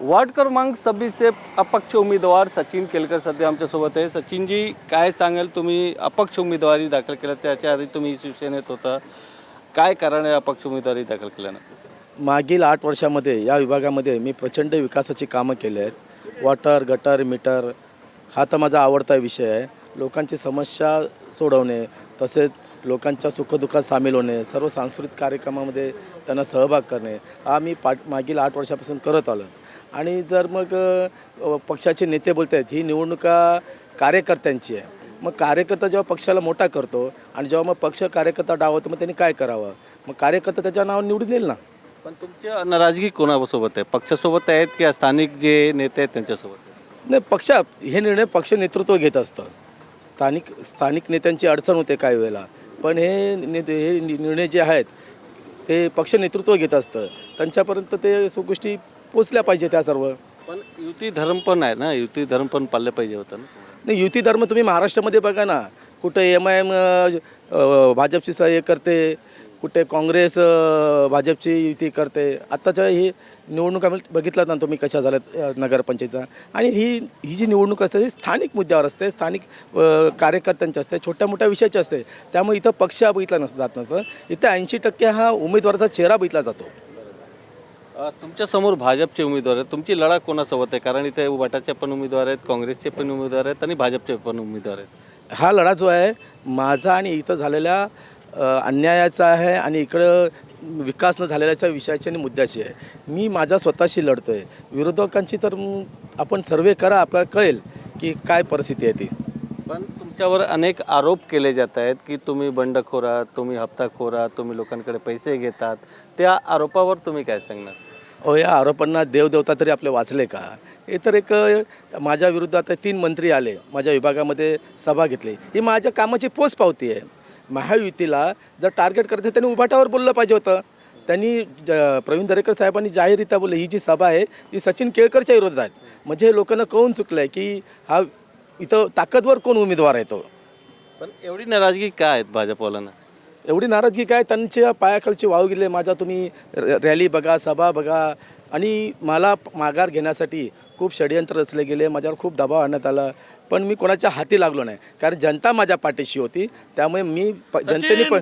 Ward क्रमांक सव्वीसचे अपक्ष उमेदवार सचिन केलकर सध्या आमच्यासोबत आहे. सचिनजी काय सांगाल तुम्ही? अपक्ष उमेदवारी दाखल केलं त्याच्या आधी तुम्ही शिवसेनेत होता. काय कारण आहे अपक्ष उमेदवारी दाखल केल्यानं? मागील आठ वर्षामध्ये या विभागामध्ये मी प्रचंड विकासाची कामं केली आहेत. वॉटर गटर मीटर हा तर माझा आवडता विषय आहे. लोकांची समस्या सोडवणे तसेच लोकांच्या सुखदुःखात सामील होणे सर्व सांस्कृतिक कार्यक्रमामध्ये त्यांना सहभाग करणे हा मी पाठ मागील आठ वर्षापासून करत आलो. आणि जर मग पक्षाचे नेते बोलत आहेत ही निवडणुका कार्यकर्त्यांची आहे. मग कार्यकर्ता जेव्हा पक्षाला मोठा करतो आणि जेव्हा मग पक्ष कार्यकर्ता डावतो मग त्यांनी काय करावं? मग कार्यकर्ता त्याच्या नावावर निवडून येईल ना? पण तुमची नाराजगी कोणासोबत आहे? पक्षासोबत आहेत की स्थानिक जे नेते आहेत त्यांच्यासोबत? नाही पक्ष हे निर्णय पक्ष नेतृत्व घेत असतं. स्थानिक स्थानिक नेत्यांची अडचण होते काही वेळेला. पण हे नेते हे निर्णय जे आहेत ते पक्ष नेतृत्व घेत असतं. त्यांच्यापर्यंत ते गोष्टी पोचल्या पाहिजे त्या सर्व. पण युती धर्म पण आहे ना? युती धर्म पण पाळलं पाहिजे होतं ना? नाही युती धर्म तुम्ही महाराष्ट्रामध्ये बघा ना. कुठे एम आय एम भाजपची सह करते कुठे काँग्रेस भाजपची युती करते. आत्ताच्या ही निवडणुका बघितलात ना तुम्ही कशा झाल्यात नगरपंचायतचा. आणि ही ही जी निवडणूक असते ही स्थानिक मुद्द्यावर असते स्थानिक कार्यकर्त्यांची असते छोट्या मोठ्या विषयाची असते. त्यामुळे इथं पक्ष हा बघितला नस जात नसतं. इथं ऐंशी टक्के हा उमेदवाराचा चेहरा बघितला जातो. तुमच्यासमोर भाजपचे उमेदवार आहेत. तुमची लढा कोणासोबत आहे? कारण इथे उबाटाचे पण उमेदवार आहेत काँग्रेसचे पण उमेदवार आहेत आणि भाजपचे पण उमेदवार आहेत. हा लढा जो आहे माझा आणि इथं झालेल्या अन्यायाचा आहे आणि इकडं विकास न झालेल्याच्या विषयाची आणि मुद्द्याची आहे. मी माझ्या स्वतःशी लढतो आहे विरोधकांची तर आपण सर्वे करा आपल्याला कळेल की काय परिस्थिती आहे ती. पण तुमच्यावर अनेक आरोप केले जात आहेत की तुम्ही बंडखोर आहात तुम्ही हप्ताखोर आहात तुम्ही लोकांकडे पैसे घेतात. त्या आरोपावर तुम्ही काय सांगणार? अहो या आरोपांना देवदेवता तरी आपले वाचले का? हे तर एक माझ्या विरोधात तीन मंत्री आले माझ्या विभागामध्ये सभा घेतली. ही माझ्या कामाची पोच पावती आहे. महायुतीला जर टार्गेट करायचं त्यांनी उभाटावर बोललं पाहिजे होतं. त्यांनी ज- प्रवीण दरेकर साहेबांनी जाहीररित्या बोलले ही जी सभा आहे ती सचिन केळकरच्या विरोधात आहेत म्हणजे हे लोकांना कळून चुकलं आहे की हा इथं ताकदवर कोण उमेदवार आहे तो? पण एवढी नाराजगी काय आहेत भाजपवाल्यांना? एवढी नाराजगी काय? त्यांच्या पायाखालची वाव गेले माझा तुम्ही रॅली बघा सभा बघा आणि मला माघार घेण्यासाठी खूप षडयंत्र रचले गेले माझ्यावर खूप दबाव आणण्यात आला. पण मी कोणाच्या हाती लागलो नाही. कारण जनता माझ्या पाठीशी होती. त्यामुळे मी प- जनतेने प-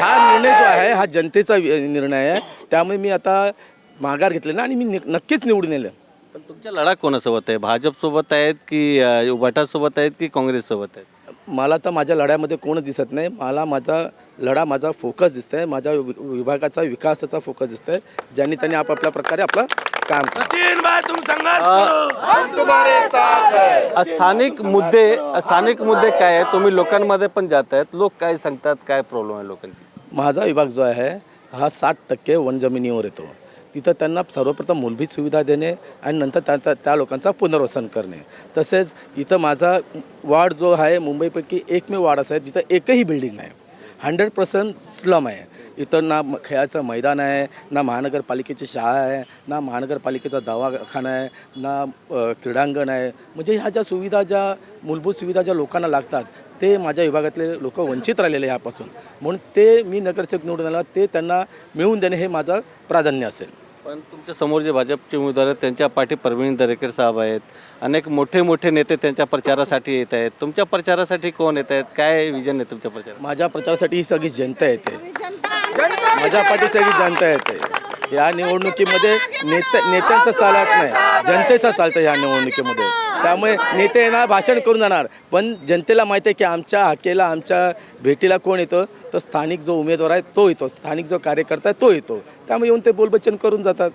हा! निर्णय जो आहे हा जनतेचा वि- निर्णय आहे. त्यामुळे मी आता माघार घेतले ना आणि मी नि- नक्कीच निवडून येलं पण तुमच्या लढा कोणासोबत आहे? भाजपसोबत आहेत की अ, उभाटासोबत आहेत की काँग्रेससोबत आहेत? मला तर माझ्या लढ्यामध्ये कोणच दिसत नाही. मला माझा लढा माझा फोकस दिसतोय. माझ्या वि- विभागाचा विकासाचा फोकस दिसतोय. ज्यांनी त्यांनी आपापल्या प्रकारे आपलं काम स्थानिक मुद्दे स्थानिक मुद्दे काय आहेत? तुम्ही लोकांमध्ये पण जात आहेत. लोक काय सांगतात? काय प्रॉब्लेम आहे लोकांची? माझा विभाग जो आहे हा साठ टक्के वन जमिनीवर येतो. तिथं त्यांना सर्वप्रथम मूलभूत सुविधा देणे आणि नंतर त्यांचा त्या- त्या लोकांचा पुनर्वसन करणे. तसेच इथं माझा वार्ड जो आहे मुंबईपैकी एकमेव वार्ड असा आहे जिथं एकही बिल्डिंग नाही. हंड्रेड पर्सेंट स्लम आहे. इथं ना म- खेळाचं मैदान आहे ना महानगरपालिकेची शाळा आहे ना महानगरपालिकेचा दवाखाना आहे ना क्रीडांगण आहे. म्हणजे ह्या ज्या सुविधा ज्या मूलभूत सुविधा ज्या लोकांना लागतात ते माझ्या विभागातले लोक वंचित राहिलेले आहे यापासून. म्हणून ते मी नगरसेवक निवडून आला ते त्यांना मिळवून देणे हे माझं प्राधान्य असेल. पण तुमच्यासमोर जे भाजपचे उमेदवार आहेत त्यांच्या पाठी प्रवीण दरेकर साहेब आहेत. अनेक मोठे मोठे नेते त्यांच्या प्रचारासाठी येत आहेत. तुमच्या प्रचारासाठी कोण येत आहेत? काय विजन आहे तुमच्या प्रचारात? माझ्या प्रचारासाठी ही सगळी जनता येते. माझ्या पाठी सगळी जनता येते. या निवडणुकीमध्ये नेते नेत्यांचं चालत नाही. जनतेचं चालतं या निवडणुकीमध्ये. त्यामुळे नेते येणार भाषण करून जाणार. पण जनतेला माहिती आहे की आमच्या हाकेला आमच्या भेटीला कोण येतो? तर स्थानिक जो उमेदवार आहे तो येतो. स्थानिक जो कार्यकर्ता आहे तो येतो. त्यामुळे येऊन ते बोलबच्चन करून जातात.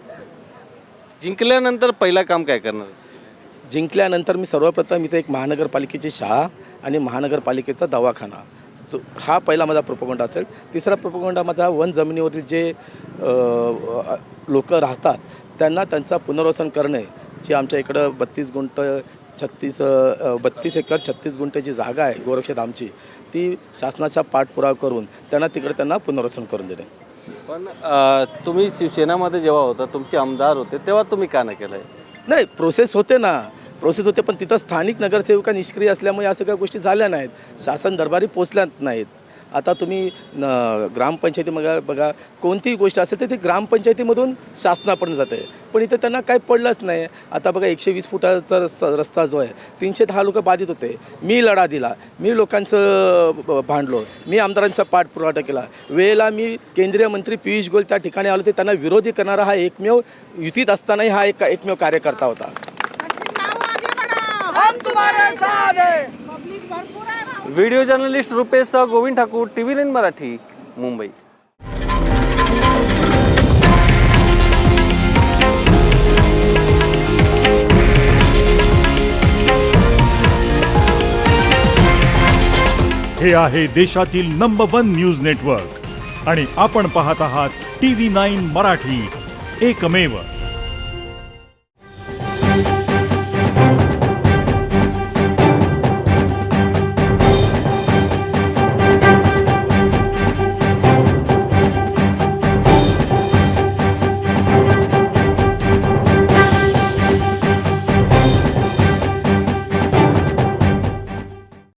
जिंकल्यानंतर पहिला काम काय करणार? जिंकल्यानंतर मी सर्वप्रथम इथे एक महानगरपालिकेची शाळा आणि महानगरपालिकेचा दवाखाना. जो हा पहिला माझा प्रोपगंडा असेल. तिसरा प्रोपगंडा माझा वन जमिनीवरील जे लोक राहतात त्यांना त्यांचा पुनर्वसन करणे जी आमच्या इकडं बत्तीस गुंठ छत्तीस बत्तीस एकर छत्तीस गुंठ जी जागा आहे गोरक्षधामची ती शासनाचा पाठपुरावा करून त्यांना तिकडे त्यांना पुनर्वसन करून देणे. पण तुम्ही शिवसेनामध्ये जेव्हा होता तुमचे आमदार होते तेव्हा तुम्ही का नाही केलं नाही प्रोसेस होते ना. प्रोसेस होते पण तिथं स्थानिक नगरसेविका निष्क्रिय असल्यामुळे या सगळ्या गोष्टी झाल्या नाहीत. शासन दरबारी पोचल्या नाहीत. आता तुम्ही न- ग्रामपंचायती बघा बघा कोणतीही गोष्ट असेल तर ती ग्रामपंचायतीमधून शासनापर्यंत जाते. पण इथं त्यांना काही पडलंच नाही. आता बघा एकशे वीस फुटाचा रस्ता रस्ता जो आहे तीनशे दहा लोक बाधित होते. मी लढा दिला. मी लोकांचं भांडलो. मी आमदारांचा पाठपुरावा केला. वेळेला मी केंद्रीय मंत्री पियुष गोयल त्या ठिकाणी आलो ते त्यांना विरोधी करणारा हा एकमेव युतीत असतानाही हा एक एकमेव कार्यकर्ता होता. हम तुम्हारे साथ हैं। Video journalist Rupesh Govind Thakur T V nine Marathi Mumbai हे आहे देशातील नंबर वन न्यूज नेटवर्क आणि आपण पाहत आहात टी व्ही नाईन मराठी एकमेव